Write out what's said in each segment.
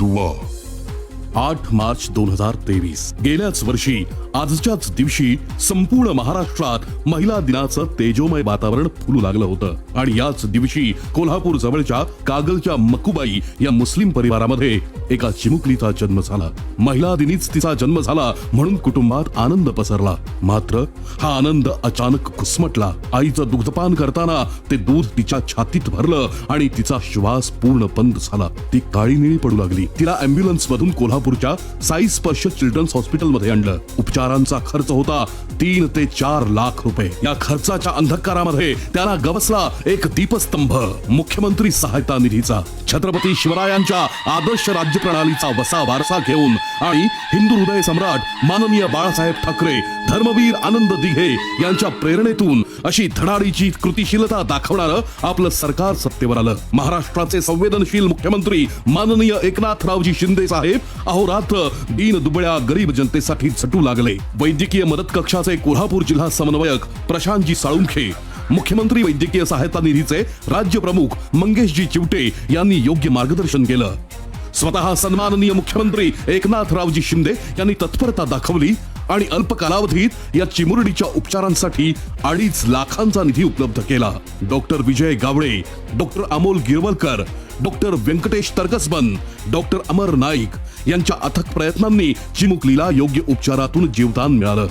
दुवा. आठ मार्च दोन हजार तेवीस. गेल्याच वर्षी आजच्याच दिवशी संपूर्ण महाराष्ट्रात महिला दिनाचं तेजोमय वातावरण फुलू लागलं होतं. आणि याच दिवशी कोल्हापूर जवळच्या कागलच्या मकुबाई या मुस्लिम परिवारामध्ये एका चिमुकलीचा जन्म झाला. महिला दिनीच तिचा जन्म झाला म्हणून कुटुंबात आनंद पसरला. मात्र हा आनंद अचानक घुसमटला. आईचं दुग्धपान करताना ते दूध तिच्या छातीत भरलं आणि तिचा श्वास पूर्ण बंद झाला. ती काळी निळी पडू लागली. तिला अँब्युलन्स मधून कोल्हापूरच्या साई स्पर्श चिल्ड्रन्स हॉस्पिटलमध्ये आणलं. उपचारांचा खर्च होता तीन ते चार लाख रुपये. या खर्चाच्या अंधकारामध्ये त्याला गवसला एक दीपस्तंभ. मुख्यमंत्री सहायता निधीचा. छत्रपती शिवरायांच्या आदर्श राज्य राज्यप्रणालीचा वसा वारसा घेऊन आणि हिंदू हृदय सम्राट माननीय बाळासाहेब ठाकरे धर्मवीर आनंद दिघे यांच्या प्रेरणेतून अशी धडाडीची कृतिशीलता दाखवणारं आपलं सरकार सत्तेवर आलं. महाराष्ट्राचे संवेदनशील मुख्यमंत्री माननीय एकनाथरावजी शिंदे साहेब अहोरात्र दीन दुबळ्या गरीब जनतेसाठी झटू लागले. वैद्यकीय मदत कक्षाचे कोल्हापूर जिल्हा समन्वयक प्रशांतजी साळुंखे मुख्यमंत्री वैद्यकीय सहायता निधीचे राज्य प्रमुख मंगेशजी चिवटे यांनी योग्य मार्गदर्शन केलं. स्वतः सन्माननीय मुख्यमंत्री एकनाथरावजी शिंदे यांनी तत्परता दाखवली आणि अल्प कालावधीत या चिमुरडीच्या उपचारांसाठी अडीच लाखांचा निधी उपलब्ध केला. Doctor Vijay Gawade doctor Amol Girwalkar doctor Venkatesh Tarkasban doctor Amar Naik यांच्या अथक प्रयत्नांनी चिमुकलीला योग्य उपचारातून जीवदान मिळालं.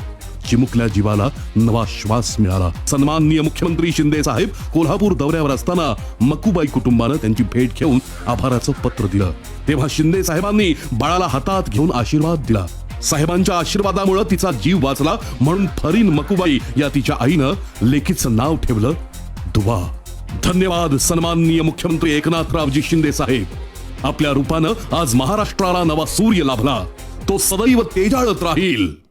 चिमुकल्या जीवाला नवा श्वास मिळाला. सन्माननीय मुख्यमंत्री शिंदे साहेब कोल्हापूर दौऱ्यावर असताना मकुबाई कुटुंबानं त्यांची भेट घेऊन आभाराचं पत्र दिलं. तेव्हा शिंदे साहेबांनी बाळाला हातात घेऊन आशीर्वाद दिला. साहेबांच्या आशीर्वादामुळे तिचा जीव वाचला म्हणून फरीन मकुबाई या तिच्या आईनं लेखीचं नाव ठेवलं दुवा. धन्यवाद सन्माननीय मुख्यमंत्री एकनाथरावजी शिंदे साहेब. आपल्या रूपानं आज महाराष्ट्राला नवा सूर्य लाभला. तो सदैव तेजाळत राहील.